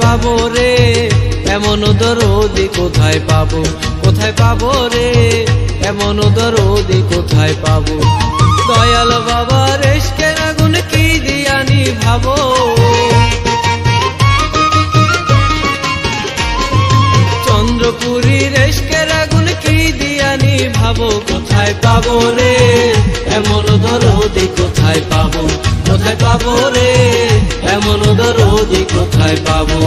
পাবো রে? এমন দরদি কোথায় পাবো? কোথায় পাবো রে? এমন দরদি কোথায় পাবো? দয়াল বাবা, রেশকের আগুন কি দিয়ানি ভাবো চন্দ্রপুরী রেশকের আগুন কি দিয়ানি ভাবো কোথায় পাবো রে? এমন দরদি কোথায় পাবো? কোথায় পাবো রে? এমন দরদি কোথায় পাবো?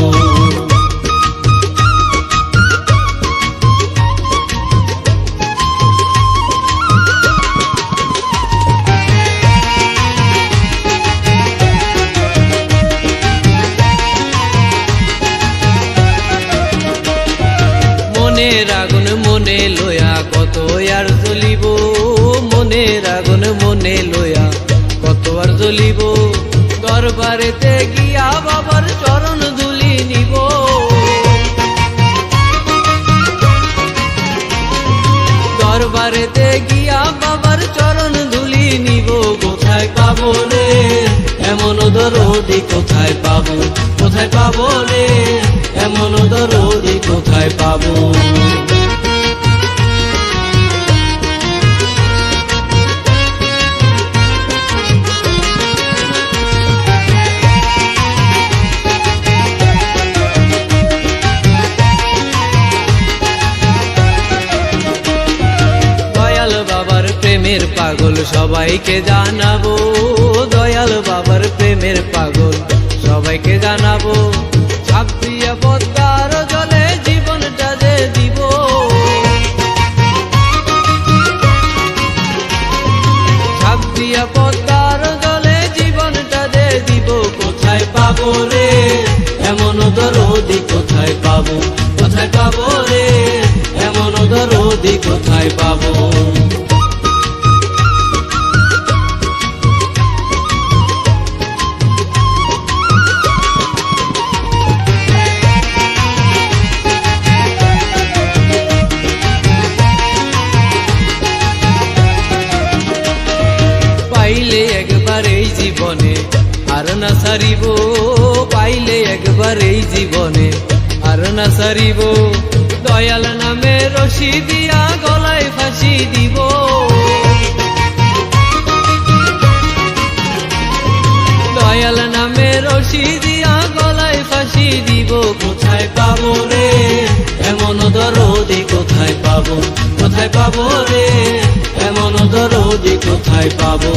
আগুন মনে লয়া কত আর জ্বলিব? মনের আগুন মনে লয়া আর দরবারেতে গিয়া বাবার চরণ ধুলি নিব। দরবারেতে গিয়া বাবার চরণ ধুলি নিব। কোথায় পাবো রে এমন দরদি কোথায় পাবো? কোথায় পাবো রে এমন দরদি কোথায় পাবো? প্রেমের পাগল, সবাইকে জানাব। দয়াল বাবার প্রেমের পাগল, সবাইকে জানাব। জলে জলে দিব। কোথায় পাবো রে? এমন দরদি কোথায় পাবো? কোথায় পাবো রে? এমন দরদি কোথায় পাবো? জীবনে, আর না সারিব পাইলে একবার এই জীবনে। আর না সারিব, দয়াল নামে রশি দিয়া গলায় ফাঁসি দিব। দয়াল নামে রশি দিয়া গলায় ফাঁসি দিব। কোথায় পাবো রে? এমন দরদি কোথায় পাবো? কোথায় পাবো রে? এমন দরদি কোথায় পাবো?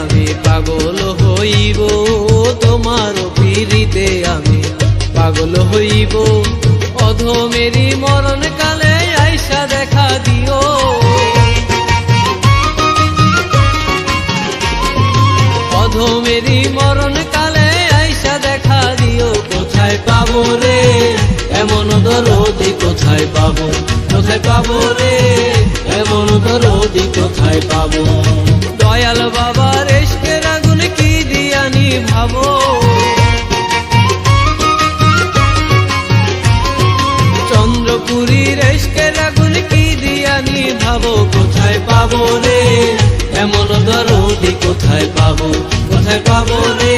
আমি পাগল হইব, তোমার পিড়িতে আমি পাগল হইব। অধমেরি মরণ কালে আইসা দেখা দিও। অধমেরি মরণ কালে আইসা দেখা দিও। কোথায় পাবো রে? এমন দরদি কোথায় পাবো? কোথায় পাবো রে? এমন দরদি কোথায় পাবো? দয়াল বাবার রেশকের আগুন কি দিয়ানি ভাবো? চন্দ্রপুরী রেশকের আগুন কি দিয়ানি ভাবো? কোথায় পাবো রে? এমন দরদি কোথায় পাবো? কোথায় পাবো রে?